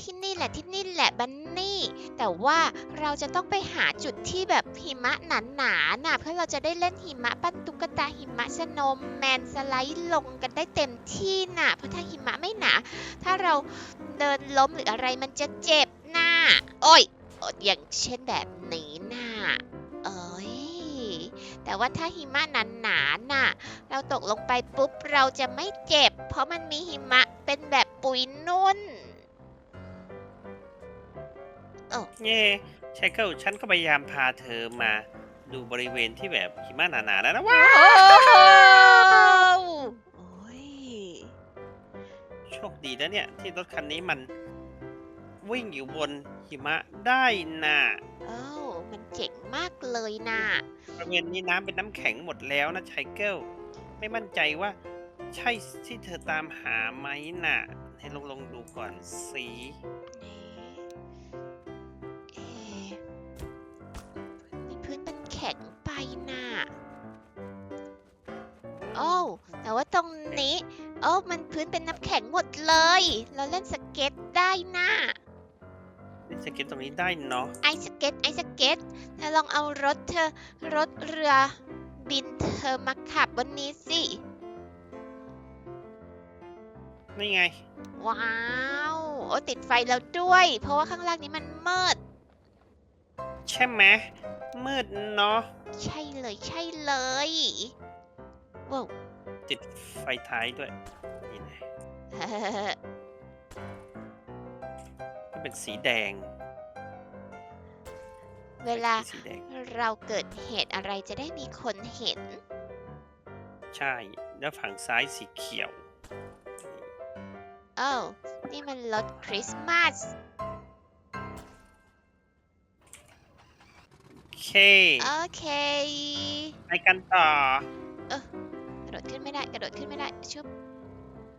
ที่นี่แหละที่นี่แหละบันนี่ แต่ว่าเราจะต้องไปหาจุดที่แบบหิมะหนาหนาๆน่ะเพื่อเราจะได้เล่นหิมะปั้นตุ๊กตาหิมะสโนมแมนสไลด์ลงกันได้เต็มที่น่ะ เพราะถ้าหิมะไม่หนา ถ้าเราเดินล้มหรืออะไรมันจะเจ็บน่ะโอ้ยอย่างเช่นแบบนี้น่ะเอ้ยแต่ว่าถ้าหิมะหนาหนาๆน่ะ เราตกลงไปปุ๊บเราจะไม่เจ็บ เพราะมันมีหิมะเป็นแบบปุ๋ยนุ่น เย่ชายเกิลฉันก็พยายามพาเธอมา ดูบริเวณที่แบบหิมะหนาๆแล้วนะว้าโอ้ยโชคดีนะเนี่ย ที่รถคันนี้มันวิ่งอยู่บนหิมะได้น่ะโอ้วมันเจ๋งมากเลยนะบริเวณนี้น้ำเป็นน้ำแข็งหมดแล้วนะชายเกิลไม่มั่นใจว่า ใช่ที่เธอตามหาไหมน่ะ ให้ลองลองดูก่อนสิ นะโอ้วแต่ว่าตรงนี้ โอ้วมันพื้นเป็นน้ำแข็งหมดเลย เราเล่นสเก็ตได้นะนี่สเก็ตตรงนี้ได้เนาะไอสเก็ตไอสเก็ตเธอลองเอารถเธอรถเรือบินเธอมาขับบนนี้สินี่ไง ว้าว โอ้ติดไฟแล้วด้วย เพราะว่าข้างล่างนี้มันมืด ใช่ไหมมืดเนาะใช่เลยใช่เลยว้าวติดไฟท้ายด้วยนี่นะก็เป็นสีแดง เวลาสีแดงเราเกิดเหตุอะไรจะได้มีคนเห็น ใช่ แล้วฝั่งซ้ายสีเขียว โอ้วนี่มันรถคริสต์มาส เค โอเคไปกันต่อ กระโดดขึ้นไม่ได้ กระโดดขึ้นไม่ได้ชุบ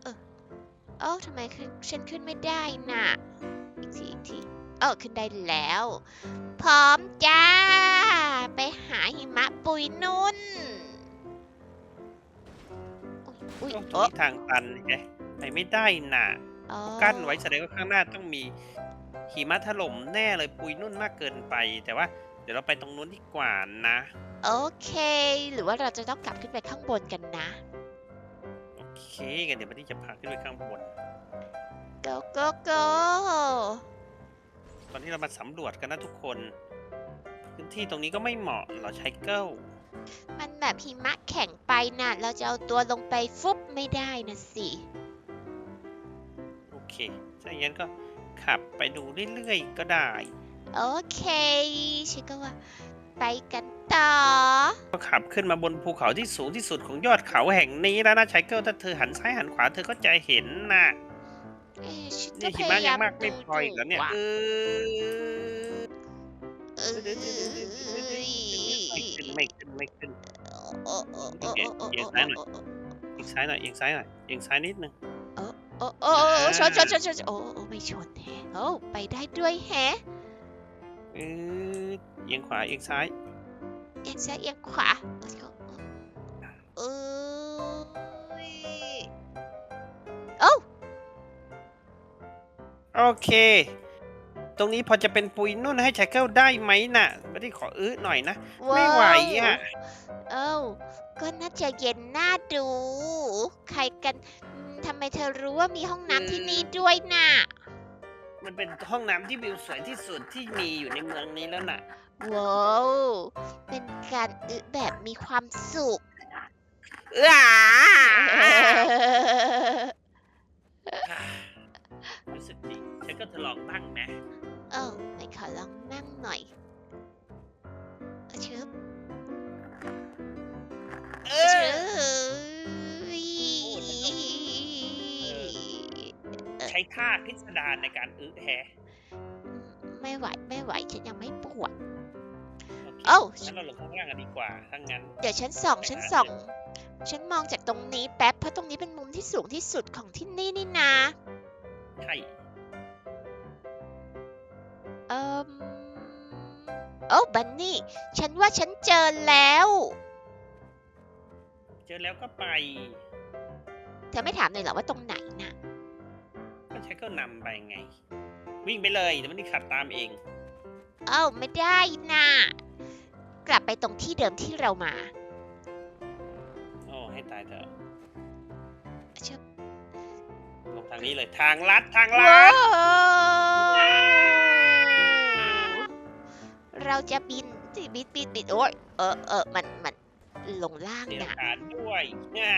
เออเอ้าทำไมขึ้นฉันขึ้นไม่ได้น่ะ อีกทีอีกทีเออขึ้นได้แล้ว พร้อมจ้า ไปหาหิมะปุยนุ่น อุ้ยตรงอุ๊ยนี้ทางตันไงไปไม่ได้น่ะอ๋อกั้นไว้แสดงว่าข้างหน้าต้องมีหิมะถล่มแน่เลยปุยนุ่นมากเกินไป แต่ว่า เดี๋ยวเราไปตรงนู้นดีกว่านะ โอเค หรือว่าเราจะต้องกลับขึ้นไปข้างบนกันนะ โอเคกันเดี๋ยวมันที่จะพาขึ้นไปข้างบน go go go ตอนที่เรามาสำรวจกันนะทุกคน พื้นที่ตรงนี้ก็ไม่เหมาะเหรอใช้เกิลมันแบบหิมะแข็งไปน่ะ เราจะเอาตัวลงไปฟุบไม่ได้นะสิ โอเคถ้าอย่างนั้นก็ขับไปดูเรื่อยๆก็ได้ โอเคฉันก็ว่า ไปกันต่อ ก็ขับขึ้นมาบนภูเขาที่สูงที่สุดของยอดเขาแห่งนี้แล้วนะไชเกิลถ้าเธอหันซ้ายหันขวาเธอก็จะเห็นนะเอ๊ะฉันนี่ก็หิพมะยายัยางมมากไม่ดูพออีกแล้วเนี่ยว่ะเออเอ้ยไม่ขึ้นไม่ขึ้นไม่ขึ้น โอ้โอ้โอ้โอ้โอ้เอียงซ้ายหน่อยอีกซ้ายหน่อยเอียงซ้ายหน่อยเอียงซ้ายนิดนึง โอ้โอ้โอ้ชนชนชนชนโอ้โอ้ไม่ชนแฮะโอ้ไปได้ด้วยแฮะ เออเอียงขวาเอียงซ้าย เอียงซ้ายเอียงขวาเอ้ยโอ้โอเค ตรงนี้พอจะเป็นปุยนุ่นให้ไชเกิลได้ไหมน่ะ ไม่ได้ขออื้อหน่อยนะ ไม่ไหวอะเอ้าก็น่าจะเย็นน่าดู ใครกันอืมทำไมเธอรู้ว่ามีห้องน้ำที่นี่ด้วยน่ะ มันเป็นห้องน้ำที่วิวสวยที่สุดที่มีอยู่ในเมืองนี้แล้วน่ะ ว้าวเป็นการอึแบบมีความสุขเอ้ารู้สึกดีไชเกิลเธอลองตั้งไหมเอ้าไหนขอลองนั่งหน่อยเอาชึบเอชึอบ ช้ท่าพิสดารในการอื้อแฮะไม่ไหวไม่ไหวฉันยังไม่ปวดโอเคเอ้างั้นเราลงข้างล่างกันดีกว่าถ้างั้น เดี๋ยวฉันส่องฉันส่องฉันมองจากตรงนี้แป๊บเพราะตรงนี้เป็นมุมที่สูงที่สุดของที่นี่นี่นะใช่เอิมโอ้บันนี่ ฉันว่าฉันเจอแล้ว เจอแล้วก็ไป เธอไม่ถามเลยเหรอว่าตรงไหนนะก็ใช้ ก็นำไปไง วิ่งไปเลยเดี๋ยวมันนี่ขับตามเอง เอ้าไม่ได้นะกลับไปตรงที่เดิมที่เรามา โอ้ให้ตายเถอะชึบ ลงทางนี้เลยทางลัดทางลัว้าดวเราจะบินบินบินบินบินโอ้ยเออเออมันมันลงล่างเดียวนะการด้วยน่า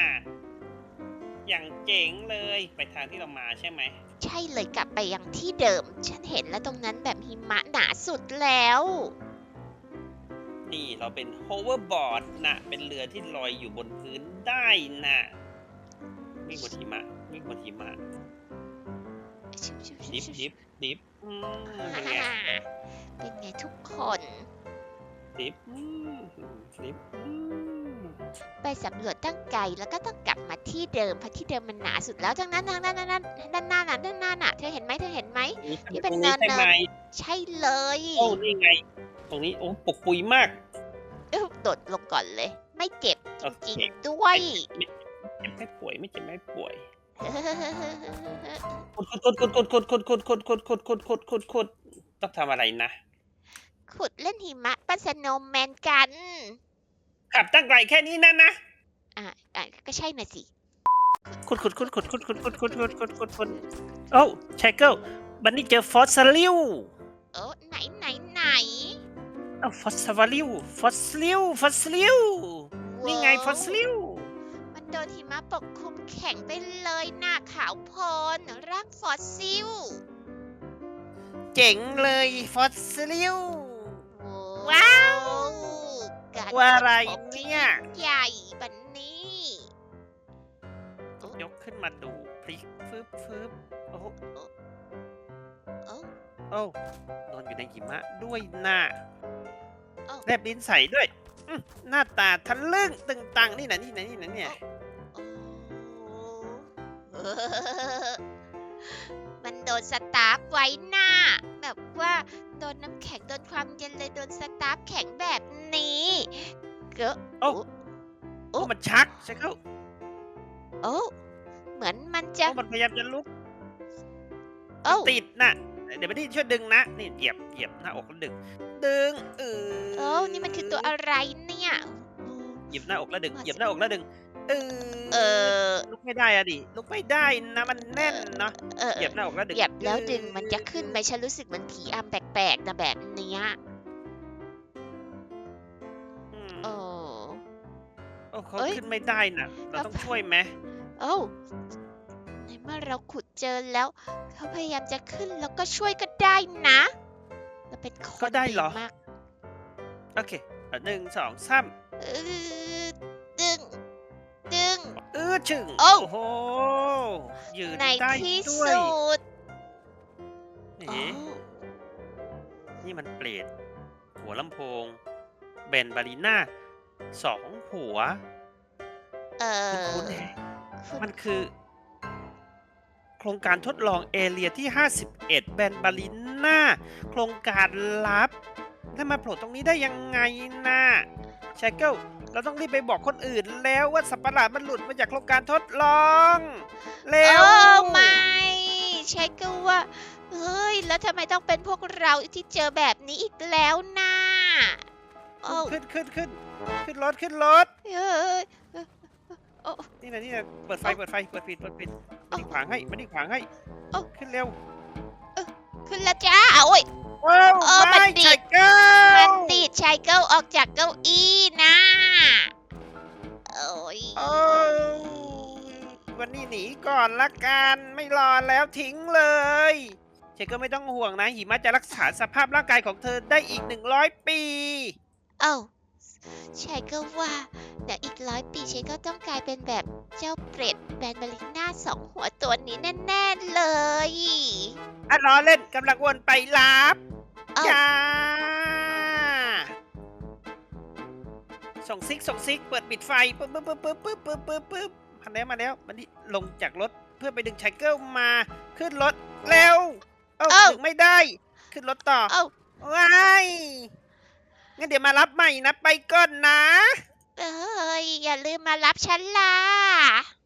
อย่างเจ๋งเลยไปทางที่เรามาใช่ไหม ใช่เลยกลับไปยังที่เดิม ฉันเห็นแล้วตรงนั้นแบบหิมะหนาสุดแล้ว นี่เราเป็น hoverboard นะ เป็นเรือที่ลอยอยู่บนพื้นได้นะวิ่งบนหิมะวิ่งบนหิมะดิฟดิฟดิฟอืมเป็นไงเป็นไงทุกคนดิฟอืมดิฟอืม ไปสำรวจตั้งไกลแล้วก็ต้องกลับมาที่เดิมเพราะที่เดิมมันหนาสุดแล้วทั้งนั้นทั้งนั้นทั้งนั้นด้านหน้าน่ะด้านหน้าน่ะเธอเห็นไหมเธอเห็นไหม ที่เป็นตรงนี้เนินใช่ไหมใช่เลยโอ้นี่ไง ตรงนี้โอ้ปกปุยมาก เอ้าโดดลงก่อนเลย ไม่เจ็บจโอเคริงๆด้วย เจ็บไม่ป่วยไม่เจ็บไม่ป่วยกดกดกดกดกดกดกดกดกดกดกดกดกดกดต้องทำอะไรนะ ขุดเล่นหิมะปั้นสโนว์แมนกัน ขับตั้งไกลแค่นี้นะนะ อะอะก็ใช่น่ะสิ ขุดขุดขุดขุดขุดขุดขุดขุดขุดขุดขุดขุดโอ้ชายเกิลบันนี่เจอฟอสซิลิวเออไหนไหนไหนเอ้าฟอสซิลิวฟอสซิลิวฟอสซิลิวนี่ไงฟอสซิลิวมันโดนหิมะปกคลุมแข็งไปเลยหน้าขาวโพลนร่างฟอสซิลเจ๋งเลยฟอสซิลิวว้าว การว่าอะไรค้พบที่เนี่ยใหญ่บันนี้ยกขึ้นมาดูพลิกฟึบฟึบโอ้โหเอ้าโอ้นอนอยู่ในหิมะด้วยหน้าเอ้า แลบลิ้นใส่ด้วยอืมหน้าตาทะลึ่งตึงตังนี่นะนี่นะนี่นะเนี่ยโอ้มันโดนสตาร์ฟไว้หน้า แบบว่าโดนน้ำแข็งโดนความเย็นเลยโดนสตาร์ฟแข็งแบบ นี้เกอะโอ้โอ้มันชักใช่เขาโอ้เหมือนมันจะโอ้มันพยายามจะลุกโอ้ติดน่ะ เดี๋ยวไม่ได้ช่วยดึงนะ นี่เหยียบเหยียบหน้าอกแล้วดึง ดึงเออโอ้นี่มันคือตัวอะไรเนี่ยเหยียบหน้าอกแล้วดึงเหยียบหน้าอกแล้วดึงเออเออลุกไม่ได้อะดิลุกไม่ได้นะมันแน่นเนาะเออเหยียบหน้าอกแล้วดึงเหยียบแล้วดึงมันจะขึ้นไหมฉันรู้สึกเหมันผีอำแปลกๆนะแบบเนี้ย อ้เขาเอ้ย ขึ้นไม่ได้น่ะ เราต้องช่วยไหมโอ้ในเมื่อเราขุดเจอแล้ว เขาพยายามจะขึ้นแล้วก็ช่วยก็ได้นะเราเป็นคนก็ได้เหรอมากโอเคอะหนึ่งสองสามเออดึง ดึง เออชึงโอ้ โหยืนในได้ที่ด้วยสุดเอ๋โอ้นี่มันเปรตหัวลำโพงเบนบาลีน่าสองหัว เออคุ้นๆแฮะคุณมันคือ โครงการทดลองเอเรียที่ 51 แบนบาลิน่า โครงการลับถ้ามาโผล่ตรงนี้ได้ยังไงนะชายเกิลเราต้องรีบไปบอกคนอื่นแล้วว่าสัตว์ประหลาดมันหลุดมาจากโครงการทดลองเร็โอ้วไม่ใช่ก็ว่า เฮ้ย แล้วทำไมต้องเป็นพวกเราที่เจอแบบนี้อีกแล้วนะโอ้ขึ้นขึ้นขึ้นขึ้นรถขึ้นรถ เฮ้ยนี่นะนี่นะเปิดไฟ เปิดไฟ เปิดปิด เปิดปิดมันเอ้านี่ขวางให้ มันนี่ขวางให้ เอ้า ขึ้นเร็ว ขึ้นแล้วจ้าโอ้ย ว้าวเออมันไม่ดีดชายเกิลมันดีดชายเก้าออกจากเก้าอี้นะโอ้ยโอ้วันนี้หนีก่อนละกัน ไม่รอแล้วทิ้งเลยเชก็ไม่ต้องห่วงนะหิมะจะรักษาสภาพร่างกายของเธอได้อีก 100 ปี เอ้า ฉันก็ว่าเดี๋ยวอีกร้อยปีฉันก็ต้องกลายเป็นแบบเจ้าเปรตแบนบาลิน่าสองหัวตัวนี้แน่ๆเลย อะล้อเล่นกำลังวนไปลับเอ้า จ้าส่งซิกส่งซิก เปิดปิดไฟปึ๊บปึ๊บปึ๊บปึ๊บปึ๊บปึ๊บปึ๊บปึ๊บมาแล้วมาแล้วมันนี่ลงจากรถเพื่อไปดึงไชเกิลมาขึ้นรถเร็วเอ้าดึงไม่ได้ ขึ้นรถต่อเอ้า ว้ย งั้นเดี๋ยวมารับใหม่นะ ไปก่อนนะ เอออย่าลืมมารับฉันล่ะ